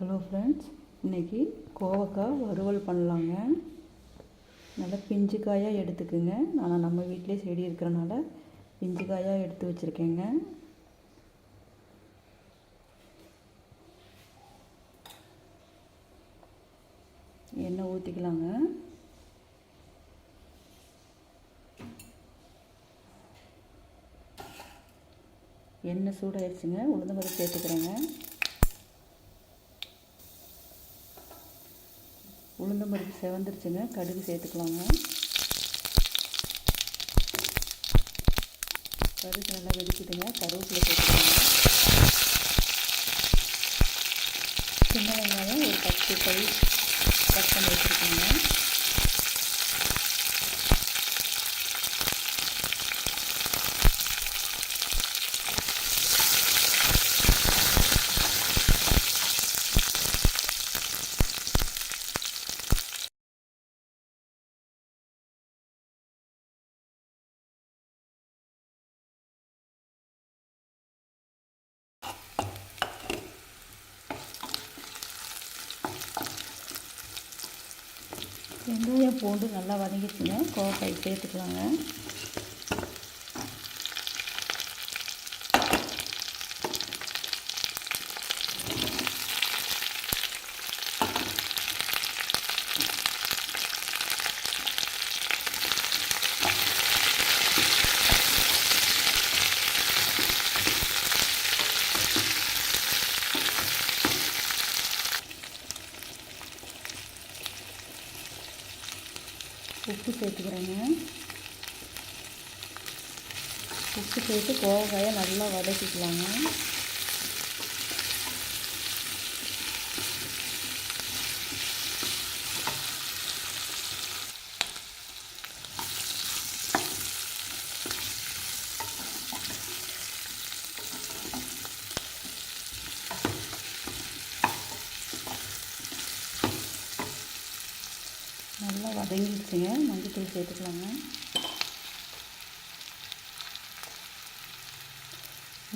Hello friends இன்றைக்கி கோவக்காய் வறுவல் பண்ணலாங்க. நல்லா பிஞ்சு காயாக எடுத்துக்குங்க. ஆனால் நம்ம வீட்டிலே செடி இருக்கிறனால பிஞ்சு காயாக எடுத்து வச்சுருக்கேங்க. எண்ணெய் ஊற்றிக்கலாங்க எண்ணெய் சூடாயிடுச்சுங்க உளுந்த பருப்பு சேர்த்துக்கிறேங்க. உளுந்தம் பருப்பு செவந்துருச்சுங்க. கடுகு சேர்த்துக்கலாங்க. கடுகு நல்லா வெடிக்குதுங்க. கருவேப்பிலை சேர்த்துக்கலாங்க. சின்ன வெங்காயம் ஒரு பத்து பை கட் பண்ணி வச்சுருக்கோங்க. வெங்காயம் பூண்டு நல்லா வதங்கிச்சுங்க கோவக்காய் சேர்த்துக்கலாங்க. உப்பு சேர்த்துக்கிறேங்க. உப்பு சேர்த்து கோவக்காயை நல்லா வதக்கிக்கலாங்க நல்லா வதங்கிடுச்சுங்க மஞ்சத்தூள் சேர்த்துக்கலாங்க.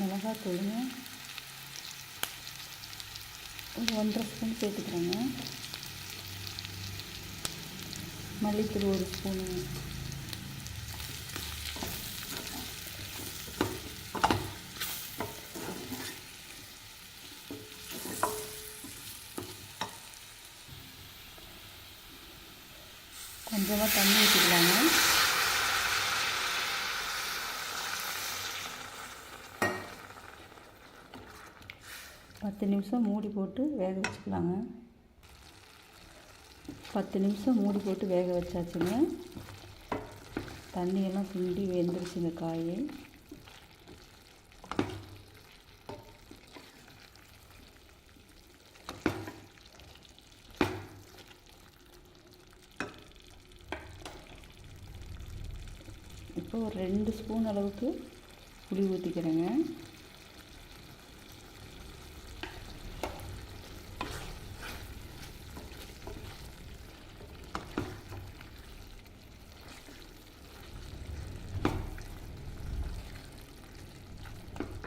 மிளகாய் தூளுங்க ஒரு ஒன்றரை ஸ்பூன் சேர்த்துக்கிறேங்க. மல்லித்தூள் ஒரு ஸ்பூனுங்க கொஞ்சமாக தண்ணி ஊற்றிக்கலாங்க பத்து நிமிஷம் மூடி போட்டு வேக வச்சுக்கலாங்க. பத்து நிமிஷம் மூடி போட்டு வேக வச்சாச்சுங்க. தண்ணியெல்லாம் சுண்டி வெந்துருச்சுங்க காய். இப்போ ஒரு ரெண்டு ஸ்பூன் அளவுக்கு புளி ஊற்றிக்கிறேங்க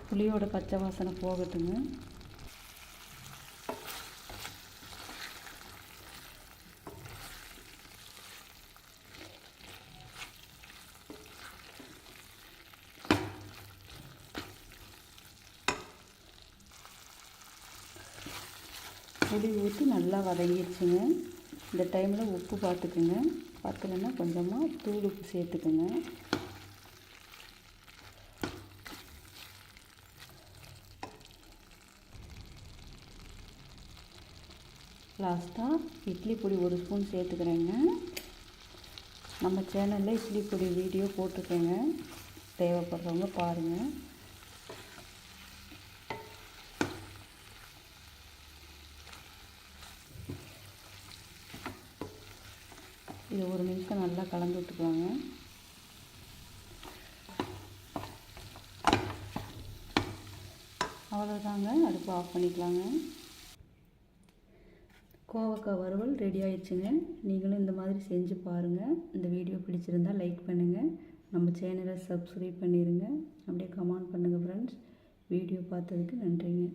புளியோட பச்சை வாசனை போகட்டுங்க. புளி ஊற்றி நல்லா வதங்கிடுச்சுங்க இந்த டைமில் உப்பு பார்த்துக்குங்க. பத்தலைன்னா கொஞ்சமாக தூள் உப்பு சேர்த்துக்குங்க. லாஸ்ட்டாக இட்லி பொடி ஒரு ஸ்பூன் சேர்த்துக்கிறேங்க. நம்ம சேனலில் இட்லி பொடி வீடியோ போட்டிருக்கேங்க. தேவைப்படுறவங்க பாருங்கள் இது ஒரு நிமிஷம் நல்லா கலந்து விட்டுக்குவாங்க அவ்வளோதாங்க அடுப்பு ஆஃப் பண்ணிக்கலாங்க. கோவக்காய் வறுவல் ரெடி ஆயிடுச்சுங்க. நீங்களும் இந்த மாதிரி செஞ்சு பாருங்கள் இந்த வீடியோ பிடிச்சிருந்தா லைக் பண்ணுங்கள் நம்ம சேனலை சப்ஸ்கிரைப் பண்ணிடுங்க அப்படியே கமெண்ட் பண்ணுங்கள் ஃப்ரெண்ட்ஸ் வீடியோ பார்த்ததுக்கு நன்றிங்க.